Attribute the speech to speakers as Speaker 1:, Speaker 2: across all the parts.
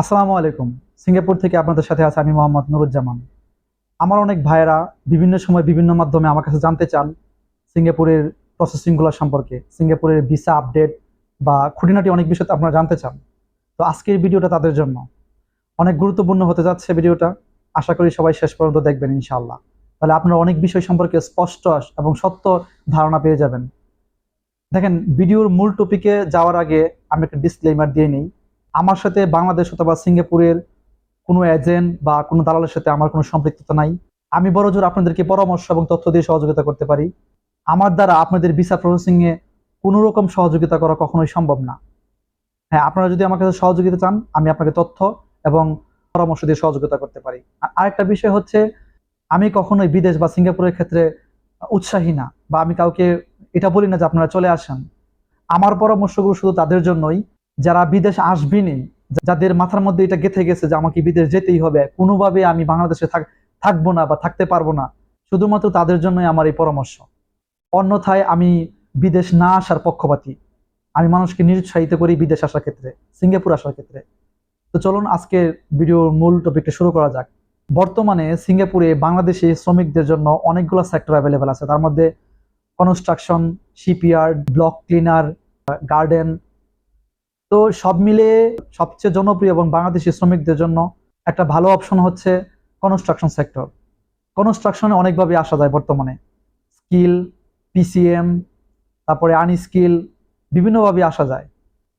Speaker 1: আসসালামু আলাইকুম। সিঙ্গাপুর থেকে আপনাদের সাথে আছে আমি মোহাম্মদ নুরুজ্জামান। আমার অনেক ভাইয়েরা বিভিন্ন সময় বিভিন্ন মাধ্যমে আমার কাছে জানতে চান সিঙ্গাপুরের প্রসেসিংগুলো সম্পর্কে, সিঙ্গাপুরের ভিসা আপডেট বা খুঁটিনাটি অনেক বিষয় আপনারা জানতে চান। তো আজকের ভিডিওটা তাদের জন্য। অনেক গুরুত্বপূর্ণ হতে যাচ্ছে ভিডিওটা। আশা করি সবাই শেষ পর্যন্ত দেখবেন ইনশাআল্লাহ। তাহলে আপনারা অনেক বিষয় সম্পর্কে স্পষ্ট এবং সত্য ধারণা পেয়ে যাবেন। দেখেন, ভিডিওর মূল টপিকে যাওয়ার আগে আমি একটা ডিসক্লেমার দিয়ে নিই। আমার সাথে বাংলাদেশ অথবা সিঙ্গাপুরের কোনো এজেন্ট বা কোনো দালালের সাথে আমার কোনো সম্পৃক্ততা নাই। আমি বড় জোর আপনাদেরকে পরামর্শ এবং তথ্য দিয়ে সহযোগিতা করতে পারি। আমার দ্বারা আপনাদের ভিসা প্রসেসিংয়ে কোনো রকম সহযোগিতা করা কখনোই সম্ভব না। হ্যাঁ আপনারা যদি আমার কাছে সহযোগিতা চান, আমি আপনাকে তথ্য এবং পরামর্শ দিয়ে সহযোগিতা করতে পারি। আর আরেকটা বিষয় হচ্ছে, আমি কখনোই বিদেশ বা সিঙ্গাপুরের ক্ষেত্রে উৎসাহী না বা আমি কাউকে এটা বলি না যে আপনারা চলে আসেন। আমার পরামর্শগুলো শুধু তাদের জন্যই যারা বিদেশ আসবেনি, যাদের মাথার মধ্যে এটা গেথে গেছে যে আমাকে বিদেশ যেতেই হবে, কোনোভাবে আমি বাংলাদেশে থাক, থাকব না বা থাকতে পারব না, শুধুমাত্র তাদের জন্যই আমার এই পরামর্শ। অন্যথায় আমি বিদেশ না আসার পক্ষপাতী। আমি মানুষকে নিরুৎসাহিত করি বিদেশ আসার ক্ষেত্রে, সিঙ্গাপুর আসার ক্ষেত্রে। তো চলুন আজকে ভিডিওর মূল টপিকটা শুরু করা যাক। বর্তমানে সিঙ্গাপুরে বাংলাদেশি শ্রমিকদের জন্য অনেকগুলো সেক্টর অ্যাভেলেবেল আছে। তার মধ্যে construction shipyard block cleaner garden তো সব মিলে সবচেয়ে জনপ্রিয় এবং বাংলাদেশি শ্রমিকদের জন্য একটা ভালো অপশন হচ্ছে কনস্ট্রাকশন সেক্টর কনস্ট্রাকশনে অনেকভাবে আসা যায় বর্তমানে। স্কিল পিসিএম তারপরে আনস্কিল বিভিন্নভাবে আসা যায়।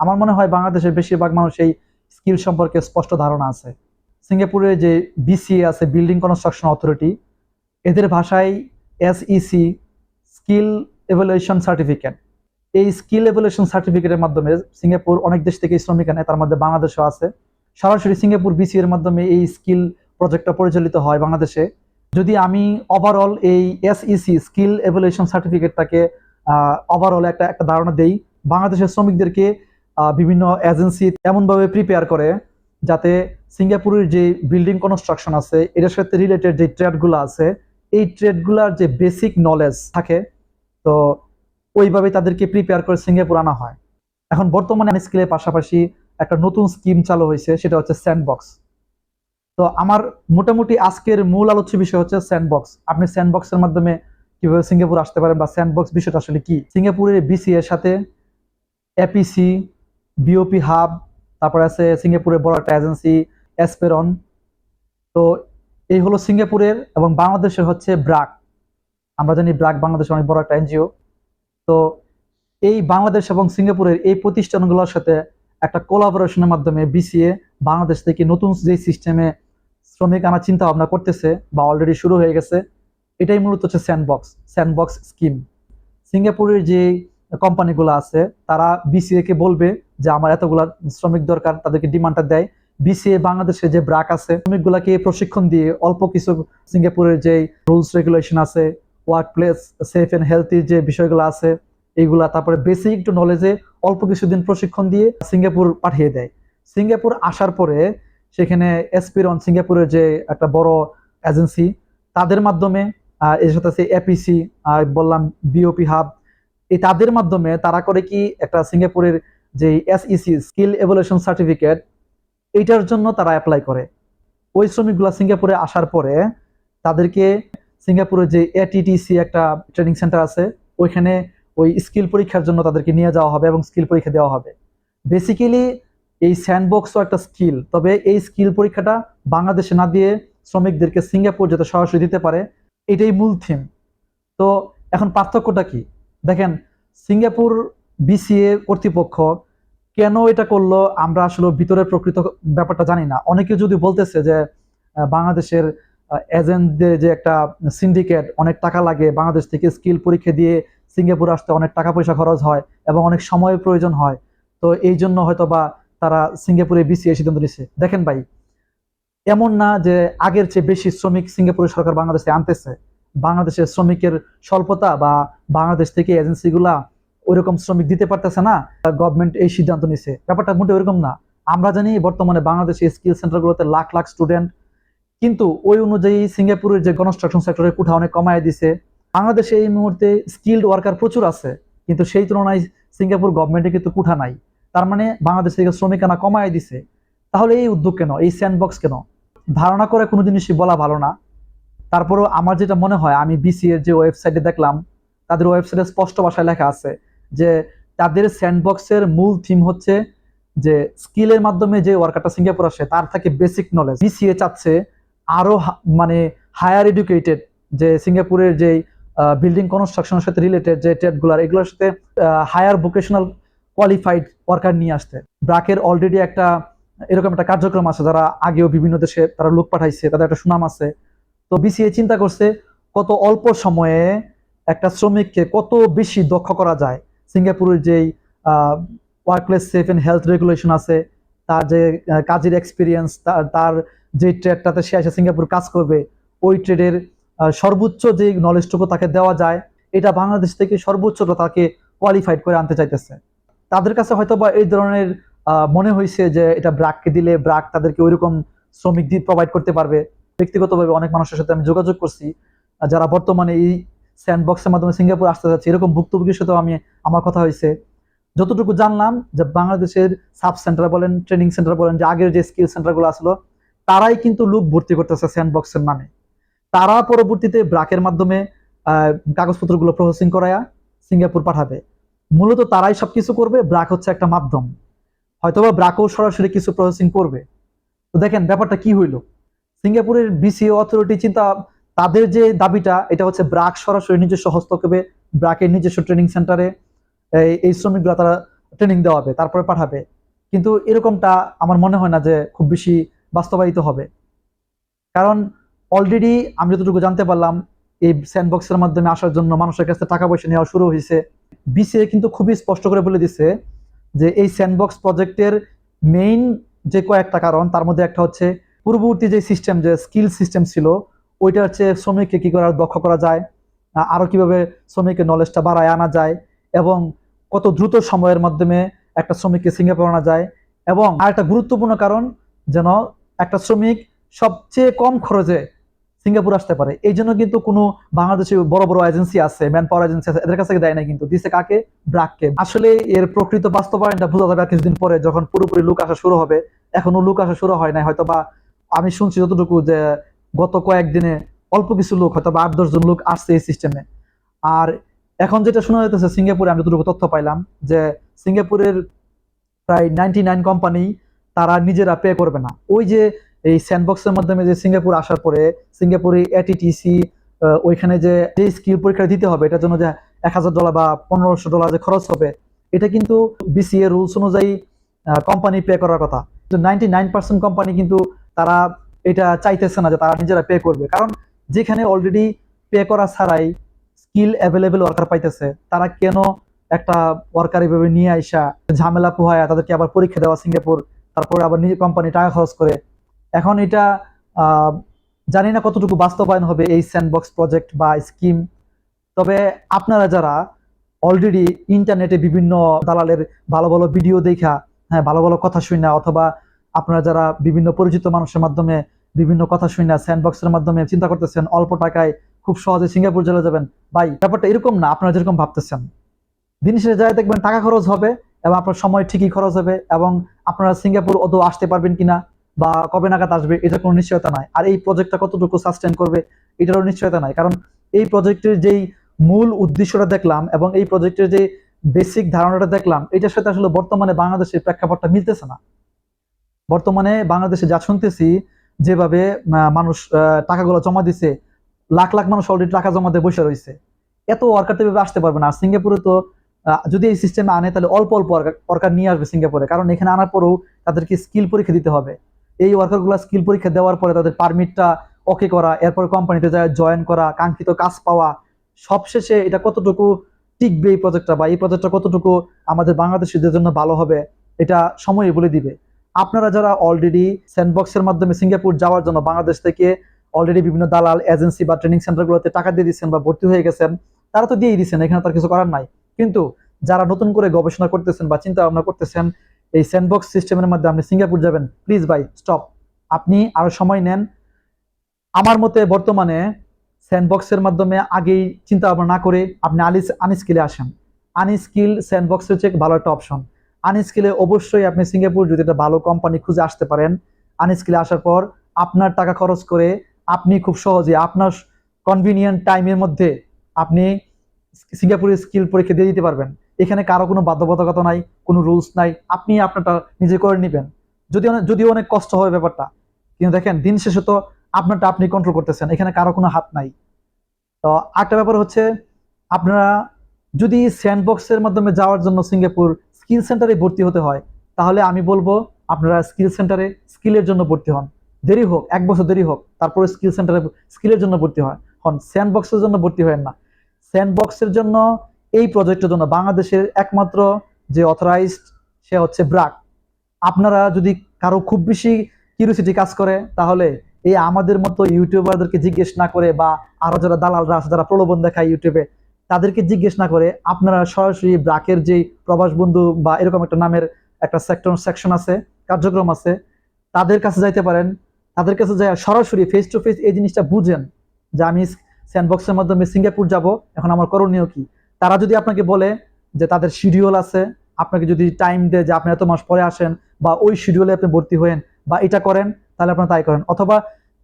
Speaker 1: আমার মনে হয় বাংলাদেশের বেশিরভাগ মানুষ এই স্কিল সম্পর্কে স্পষ্ট ধারণা আছে। সিঙ্গাপুরে যে বিসিএ আছে বিল্ডিং কনস্ট্রাকশন অথরিটি এদের ভাষায় এসইসি স্কিল এভালুয়েশন সার্টিফিকেট এই স্কিল এভুলেশন সার্টিফিকেটের মাধ্যমে সিঙ্গাপুর অনেক দেশ থেকে শ্রমিক আনে, তার মধ্যে বাংলাদেশও আছে। সরাসরি সিঙ্গাপুর বিসি এর মাধ্যমে এই স্কিল প্রজেক্টটা পরিচালিত হয় বাংলাদেশে। যদি আমি ওভারঅল এই এসইসি স্কিল এভুলেশন সার্টিফিকেটটাকে ওভারঅল একটা একটা ধারণা দেই, বাংলাদেশের শ্রমিকদেরকে বিভিন্ন এজেন্সি এমনভাবে প্রিপেয়ার করে যাতে সিঙ্গাপুরের যে বিল্ডিং কনস্ট্রাকশন আছে, এটার সাথে রিলেটেড যে ট্রেডগুলো আছে, এই ট্রেডগুলোর যে বেসিক নলেজ থাকে, তো ওইভাবে তাদেরকে প্রিপেয়ার করে সিঙ্গাপুর আনা হয়। এখন বর্তমানে স্কিলের পাশাপাশি একটা নতুন স্কিম চালু হয়েছে, সেটা হচ্ছে স্যান্ডবক্স তো আমার মোটামুটি আজকের মূল আলোচ্য বিষয় হচ্ছে স্যান্ডবক্স আপনি স্যান্ডবক্সের মাধ্যমে কীভাবে সিঙ্গাপুর আসতে পারেন বা স্যান্ডবক্স বিষয়টা আসলে কি? সিঙ্গাপুরের বিসি এর সাথে এপিসি বিওপি হাব তারপর আছে সিঙ্গাপুরের বড় একটা এজেন্সি এসপেরন তো এই হলো সিঙ্গাপুরের এবং বাংলাদেশের হচ্ছে ব্রাক। আমরা জানি ব্রাক বাংলাদেশের অনেক বড় একটা এনজিও তো এই বাংলাদেশ এবং সিঙ্গাপুরের এই প্রতিষ্ঠানগুলোর সাথে একটা কোলাবোরেশনের মাধ্যমে বিসিএ বাংলাদেশ থেকে নতুন যে সিস্টেমে শ্রমিক আনার চিন্তা ভাবনা করতেছে বা অলরেডি শুরু হয়ে গেছে, এটাই মূলত হচ্ছে স্যান্ডবক্স স্যান্ডবক্স স্কিম সিঙ্গাপুরের যে কোম্পানিগুলো আছে, তারা বিসিএ কে বলবে যে আমার এতগুলা শ্রমিক দরকার, তাদেরকে ডিমান্ডটা দেয়। বিসিএ বাংলাদেশে যে ব্রাক আছে, শ্রমিকগুলাকে প্রশিক্ষণ দিয়ে অল্প কিছু সিঙ্গাপুরের যে রুলস রেগুলেশন আছে work place safe and healthy যে বিষয়গুলো আছে, এইগুলা, তারপরে বেসিক একটু নলেজে অল্প কিছুদিন প্রশিক্ষণ দিয়ে সিঙ্গাপুর পাঠিয়ে দেয়। সিঙ্গাপুর আসার পরে সেখানে এসপিরন সিঙ্গাপুরের যে একটা বড় এজেন্সি তাদের মাধ্যমে এর সাথে আছে এপিসি বললাম বিওপি হাব এই তাদের মাধ্যমে তারা করে কি একটা সিঙ্গাপুরের যে এসইসি স্কিল এভুলেশন সার্টিফিকেট এইটার জন্য তারা অ্যাপ্লাই করে। ওই শ্রমিকগুলা সিঙ্গাপুরে আসার পরে তাদেরকে সিঙ্গাপুরের যে এটিটিসি একটা ট্রেনিং সেন্টার আছে, ওইখানে ওই স্কিল পরীক্ষার জন্য তাদেরকে নিয়ে যাওয়া হবে এবং স্কিল পরীক্ষা দেওয়া হবে। বেসিক্যালি এই স্যান্ডবক্সও একটা স্কিল তবে এই স্কিল পরীক্ষাটা বাংলাদেশে না দিয়ে শ্রমিকদেরকে সিঙ্গাপুর যাতে সরাসরি দিতে পারে, এটাই মূল থিম তো এখন পার্থক্যটা কি? দেখেন, সিঙ্গাপুর বিসিএ কর্তৃপক্ষ কেন এটা করল, আমরা আসলে ভিতরের প্রকৃত ব্যাপারটা জানি না। অনেকে যদি বলতেছে যে বাংলাদেশের এজেন্টদের যে একটা সিন্ডিকেট অনেক টাকা লাগে, বাংলাদেশ থেকে স্কিল পরীক্ষা দিয়ে সিঙ্গাপুর আসতে অনেক টাকা পয়সা খরচ হয় এবং অনেক সময়ের প্রয়োজন হয়। তো এই জন্য হয়তো বা তারা সিঙ্গাপুরে বিসিএ সিদ্ধান্ত নিচ্ছে দেখেন ভাই, এমন না যে আগের চেয়ে বেশি শ্রমিক সিঙ্গাপুরের সরকার বাংলাদেশে আনতেছে। বাংলাদেশের শ্রমিকের স্বল্পতা বা বাংলাদেশ থেকে এজেন্সিগুলা ওইরকম শ্রমিক দিতে পারতেছে না গভর্নমেন্ট এই সিদ্ধান্ত নিছে ব্যাপারটা মোটে ওইরকম না। আমরা জানি বর্তমানে বাংলাদেশে স্কিল সেন্টারগুলোতে লাখ লাখ স্টুডেন্ট কিন্তু ওই অনুযায়ী সিঙ্গাপুরের যে কনস্ট্রাকশন সেক্টরের কোঠা অনেক কমায় দিছে। বাংলাদেশে এই মুহূর্তে স্কিল্ড ওয়ার্কার প্রচুর আছে, কিন্তু সেই তুলনায় সিঙ্গাপুর গভর্নমেন্টে কিন্তু কোঠা নাই। তার মানে বাংলাদেশ থেকে শ্রমিক আনা কমায় দিছে। তাহলে এই উদ্যোগ কেন? এই স্যান্ডবক্স কেন? ধারণা করে কোনো জিনিসই বলা ভালো না। তারপরেও আমার যেটা মনে হয়, আমি বিসি এর যে ওয়েবসাইটে দেখলাম, তাদের ওয়েবসাইটে স্পষ্ট ভাষায় লেখা আছে যে তাদের স্যান্ডবক্সের মূল থিম হচ্ছে যে স্কিলের মাধ্যমে যে ওয়ার্কারটা সিঙ্গাপুর আসে, তার থেকে বেসিক নলেজ বিসিএ চাচ্ছে আরও মানে হায়ার এডুকেটেড যে সিঙ্গাপুরের যে বিল্ডিং কনস্ট্রাকশনের সাথে রিলেটেড যে ট্রেডগুলার এগুলোর সাথে হায়ার ভোকেশনাল কোয়ালিফাইড ওয়ার্কার নিয়ে আসতে। ব্রাকের অলরেডি একটা, এরকম একটা কার্যক্রম আছে, যারা আগেও বিভিন্ন দেশে তারা লোক পাঠাইছে, তাদের একটা সুনাম আছে। তো বিসিএ চিন্তা করছে, কত অল্প সময়ে একটা শ্রমিককে কত বেশি দক্ষ করা যায়? সিঙ্গাপুরের যেই workplace safe and health regulation আছে, তার যে কাজের এক্সপিরিয়েন্স তার যে ট্রেডটাতে সে এসে সিঙ্গাপুর কাজ করবে, ওই ট্রেডের সর্বোচ্চ যে নলেজটুকু তাকে দেওয়া যায়, এটা বাংলাদেশ থেকে সর্বোচ্চটা তাকে কোয়ালিফাইড করে আনতে চাইতেছে। তাদের কাছে হয়তো বা এই ধরনের মনে হয়েছে যে এটা ব্রাককে দিলে ব্রাক তাদেরকে ওইরকম শ্রমিক দিয়ে প্রোভাইড করতে পারবে। ব্যক্তিগতভাবে অনেক মানুষের সাথে আমি যোগাযোগ করছি যারা বর্তমানে এই স্যান্ডবক্সের মাধ্যমে সিঙ্গাপুর আসতে যাচ্ছে, এরকম ভুক্তভোগীর সাথেও আমি, আমার কথা হয়েছে যতটুকু জানলাম যে বাংলাদেশের সাব সেন্টার বলেন ট্রেনিং সেন্টার বলেন, যে আগের যে স্কিল সেন্টারগুলো আসলো তারাই কিন্তু লোক ভর্তি করতেছে স্যান্ডবক্সের নামে। তারা পরবর্তীতে ব্রাকের মাধ্যমে কাগজপত্রগুলো প্রসেসিং করায়া সিঙ্গাপুর পাঠাবে। মূলত তারাই সবকিছু করবে, ব্রাক হচ্ছে একটা মাধ্যম। হয়তোবা ব্রাকও সরাসরি কিছু প্রসেসিং করবে। তো দেখেন, ব্যাপারটা কি হইল? সিঙ্গাপুরের বিসিও অথরিটি চিন্তা, তাদের যে দাবিটা, এটা হচ্ছে ব্রাক সরাসরি নিজস্ব হস্তক্ষেপে ব্রাকের নিজস্ব ট্রেনিং সেন্টারে এই শ্রমিকগুলো তারা ট্রেনিং দেওয়াবে, তারপরে পাঠাবে। কিন্তু এরকমটা আমার মনে হয় না যে খুব বেশি বাস্তবায়িত হবে। কারণ অলরেডি আমি যতটুকু জানতে পারলাম, এই স্যান্ডবক্সের মাধ্যমে আসার জন্য মানুষের কাছে টাকা পয়সা নেওয়া শুরু হয়েছে। বিসিএ কিন্তু খুবই স্পষ্ট করে বলে দিছে যে এই স্যান্ডবক্স প্রজেক্টের মেইন যে কয়েকটা কারণ, তার মধ্যে একটা হচ্ছে পূর্ববর্তী যে সিস্টেম যে স্কিল সিস্টেম ছিল, ওইটা হচ্ছে শ্রমিককে কী করে দক্ষ করা যায় আরও আরও কীভাবে শ্রমিকের নলেজটা বাড়ায় আনা যায় এবং কত দ্রুত সময়ের মাধ্যমে একটা শ্রমিককে সিঙ্গাপুর আনা যায় এবং আর একটা গুরুত্বপূর্ণ কারণ যেন একটা শ্রমিক সবচেয়ে কম খরচে সিঙ্গাপুর আসতে পারে। এই জন্য কিন্তু কোনো বাংলাদেশে বড় বড় এজেন্সি আছে ম্যান পাওয়ার এজেন্সি আছে, এদের কাছে দেয় না কিন্তু, দিছে কাকে? ব্রাককে। আসলে এর প্রকৃত বাস্তবায়নটা বোঝা যাবে কিছুদিন পরে যখন পুরোপুরি লোক আসা শুরু হবে, এখনও লোক আসা শুরু হয় নাই। হয়তো বা আমি শুনছি যতটুকু যে গত কয়েকদিনে অল্প কিছু লোক হয়তো বা আট দশ জন লোক আসছে এই সিস্টেমে আর এখন যেটা শোনা যাইতেছে, সিঙ্গাপুরে আমি যতটুকু তথ্য পাইলাম যে সিঙ্গাপুরের প্রায় নাইনটি নাইন কোম্পানি তারা নিজেরা পে করবে না। ওই যে এই স্যান্ডবক্সের মাধ্যমে যে সিঙ্গাপুর আসার পরে সিঙ্গাপুরে এটিটিসি ওইখানে যে স্কিল পরীক্ষা দিতে হবে, এটার জন্য যে এক হাজার ডলার বা পনেরোশো ডলার যে খরচ হবে, এটা কিন্তু বিসিএ রুলস অনুযায়ী কোম্পানি পে করার কথা। নাইনটি নাইন পার্সেন্ট কোম্পানি কিন্তু তারা এটা চাইতেছে না যে তারা নিজেরা পে করবে। কারণ যেখানে অলরেডি পে করা ছাড়াই স্কিল অ্যাভেলেবেল ওয়ার্কার পাইতেছে, তারা কেন একটা ওয়ার্কার এভাবে নিয়ে আইসা, ঝামেলা পোহায়া তাদেরকে আবার পরীক্ষা দেওয়া সিঙ্গাপুর তারপরে আবার নিজে কোম্পানি টাকা খরচ করে। এখন এটা জানি না কতটুকু বাস্তবায়ন হবে এই স্যান্ডবক্স প্রজেক্ট বা স্কিম তবে আপনারা যারা অলরেডি ইন্টারনেটে বিভিন্ন দালালের ভালো ভালো ভিডিও দেখা হ্যাঁ ভালো ভালো কথা শুনে অথবা আপনারা যারা বিভিন্ন পরিচিত মানুষের মাধ্যমে বিভিন্ন কথা শুনে স্যান্ডবক্সের মাধ্যমে চিন্তা করতেছেন, অল্প টাকায় খুব সহজে সিঙ্গাপুর চলে যাবেন, ভাই, ব্যাপারটা এরকম না, আপনারা যেরকম ভাবতেছেন। দিন শেষে যায় দেখবেন টাকা খরচ হবে এবং আপনার সময় ঠিকই খরচ হবে এবং আপনারা সিঙ্গাপুর অত আসতে পারবেন কিনা বা কবে নাগাদ আসবে এটা কোনো নিশ্চয়তা নাই। আর এই প্রজেক্টটা কতটুকু সাস্টেন করবে, এটারও নিশ্চয়তা নাই। কারণ এই প্রজেক্টের যেই মূল উদ্দেশ্যটা দেখলাম এবং এই প্রজেক্টের যে বেসিক ধারণাটা দেখলাম, এটার সাথে আসলে বর্তমানে বাংলাদেশের প্রেক্ষাপটটা মিলতেছে না। বর্তমানে বাংলাদেশে যা শুনতেছি, যেভাবে মানুষ টাকাগুলো জমা দিছে, লাখ লাখ মানুষ অলরেডি টাকা জমা দিয়ে বসে রয়েছে। এত ওয়ার্কার তো আসতে পারবে না। আর সিঙ্গাপুরে তো যদি এই সিস্টেমে আনে, তাহলে অল্প অল্প ওয়ার্কার নিয়ে আসবে সিঙ্গাপুরে। কারণ এখানে আনার পরেও তাদেরকে স্কিল পরীক্ষা দিতে হবে। এই ওয়ার্কারগুলো স্কিল পরীক্ষা দেওয়ার পরে তাদের পারমিটটা ওকে করা, এরপর কোম্পানিতে জয়েন করা, কাঙ্ক্ষিত কাজ পাওয়া, সবশেষে এটা কতটুকু টিকবে এই প্রজেক্টটা বা এই প্রজেক্টটা কতটুকু আমাদের বাংলাদেশিদের জন্য ভালো হবে, এটা সময় বলে দিবে। আপনারা যারা অলরেডি স্যান্ডবক্সের মাধ্যমে সিঙ্গাপুর যাওয়ার জন্য বাংলাদেশ থেকে অলরেডি বিভিন্ন দালাল এজেন্সি বা ট্রেনিং সেন্টারগুলোতে টাকা দিয়ে দিচ্ছেন বা ভর্তি হয়ে গেছেন, তারা তো দিয়েই দিচ্ছেন, এখানে তার কিছু করার নাই। কিন্তু যারা নতুন করে গবেষণা করতেছেন বা চিন্তা ভাবনা করতেছেন, এই স্যান্ডবক্স সিস্টেমের মধ্যে আপনি সিঙ্গাপুর যাবেন প্লিজ ভাই স্টপ আপনি আরও সময় নেন। আমার মতে বর্তমানে স্যান্ডবক্সের মাধ্যমে আগেই চিন্তা ভাবনা না করে আপনি আলিস আনস্কিলে আসেন। আনস্কিল স্যান্ডবক্সের চেয়ে ভালো একটা অপশন আনস্কিলে অবশ্যই আপনি সিঙ্গাপুর যদি একটা ভালো কোম্পানি খুঁজে আসতে পারেন আনস্কিলে আসার পর আপনার টাকা খরচ করে আপনি খুব সহজে আপনার কনভিনিয়েন্ট টাইমের মধ্যে আপনি সিঙ্গাপুরের স্কিল পরীক্ষা দিয়ে দিতে পারবেন। এখানে কারও কোনো বাধ্যবাধকতা নাই, কোনো রুলস নাই, আপনি আপনারটা নিজে করে নেবেন। যদিও যদিও অনেক কষ্ট হবে ব্যাপারটা, কিন্তু দেখেন, দিন শেষে তো আপনারটা আপনি কন্ট্রোল করতেছেন, এখানে কারও কোনো হাত নাই। তো আরেকটা ব্যাপার হচ্ছে, আপনারা যদি স্যান্ডবক্সের মাধ্যমে যাওয়ার জন্য সিঙ্গাপুর স্কিল সেন্টারে ভর্তি হতে হয়, তাহলে আমি বলব, আপনারা স্কিল সেন্টারে স্কিলের জন্য ভর্তি হন। দেরি হোক, এক বছর দেরি হোক, তারপরে স্কিল সেন্টারে স্কিলের জন্য ভর্তি হয় হন। স্যান্ডবক্সের জন্য ভর্তি হয়েন না। স্যান্ডবক্সের জন্য এই প্রজেক্টের জন্য বাংলাদেশের একমাত্র যে অথরাইজড সে হচ্ছে ব্রাক। আপনারা যদি কারও খুব বেশি কিউরিসিটি কাজ করে, তাহলে এই আমাদের মতো ইউটিউবারদেরকে জিজ্ঞেস না করে বা আরও যারা দালালরা আছে, যারা প্রলোভন দেখায় ইউটিউবে, তাদেরকে জিজ্ঞেস না করে আপনারা সরাসরি ব্রাকের যেই প্রবাস বন্ধু বা এরকম একটা নামের একটা সেক্টর সেকশন আছে, কার্যক্রম আছে, তাদের কাছে যাইতে পারেন। তাদের কাছে যায় সরাসরি ফেস টু ফেস এই জিনিসটা বুঝেন যে আমি স্যান্ডবক্সের মাধ্যমে সিঙ্গাপুর যাব, এখন আমার করণীয় কি? তারা যদি আপনাকে বলে যে তাদের শিডিউল আছে, আপনাকে যদি টাইম দেয় যে আপনি এত মাস পরে আসেন বা ওই শিডিউলে আপনি ভর্তি হয়েন বা এটা করেন, তাহলে আপনারা তাই করেন। অথবা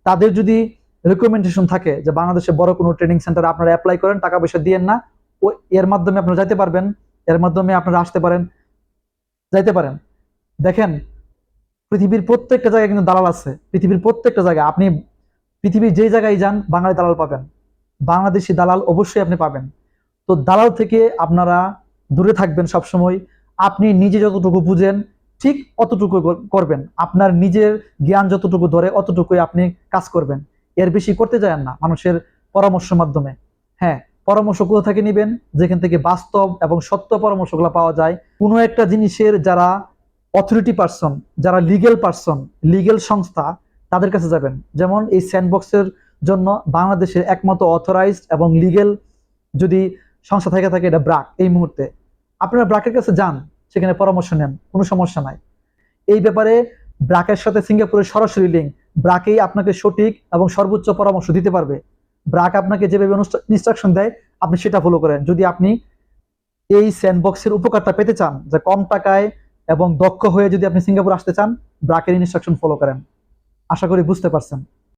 Speaker 1: তাদের যদি রেকমেন্ডেশন থাকে যে বাংলাদেশে বড় কোনো ট্রেনিং সেন্টারে আপনারা অ্যাপ্লাই করেন টাকা পয়সা দিয়েন না, ও এর মাধ্যমে আপনারা যাইতে পারবেন, এর মাধ্যমে আপনারা আসতে পারেন, যাইতে পারেন। দেখেন, পৃথিবীর প্রত্যেকটা জায়গায় কিন্তু দালাল আছে। পৃথিবীর প্রত্যেকটা জায়গায় আপনি, পৃথিবীর যেই জায়গায় যান, বাঙালি দালাল পাবেন। বাংলাদেশি দালাল অবশ্যই আপনি পাবেন। তো দালাল থেকে আপনারা দূরে থাকবেন সবসময়। আপনি নিজে যতটুকু বুঝেন, ঠিক অতটুকু করবেন। আপনার নিজের জ্ঞান যতটুকু ধরে, অতটুকুই আপনি কাজ করবেন। এর বেশি করতে যান না মানুষের পরামর্শ মাধ্যমে। হ্যাঁ পরামর্শ কোথা থেকে নেবেন, যেখান থেকে বাস্তব এবং সত্য পরামর্শগুলো পাওয়া যায়। কোনো একটা জিনিসের যারা অথরিটি পার্সন যারা লিগেল পার্সন লিগেল সংস্থা, তাদের কাছে যাবেন। যেমন এই স্যান্ডবক্সের জন্য বাংলাদেশের একমাত্র অথরাইজড এবং লিগেল যদি সংস্থা থেকে থাকে এটা ব্রাক এই মুহূর্তে। আপনারা ব্রাকের কাছে যান, সেখানে পরামর্শ নেন, কোনো সমস্যা নাই। এই ব্যাপারে ব্রাকের সাথে সিঙ্গাপুরের সরাসরি লিঙ্ক ব্রাকেই আপনাকে সঠিক এবং সর্বোচ্চ পরামর্শ দিতে পারবে। ব্রাক আপনাকে যেভাবে ইনস্ট্রাকশন দেয়, আপনি সেটা ফলো করেন। যদি আপনি এই স্যান্ডবক্সের উপকারটা পেতে চান, যে কম টাকায় এবং দক্ষ হয়ে যদি আপনি সিঙ্গাপুর আসতে চান, ব্রাকের ইনস্ট্রাকশন ফলো করেন। আশা করি বুঝতে পারছেন।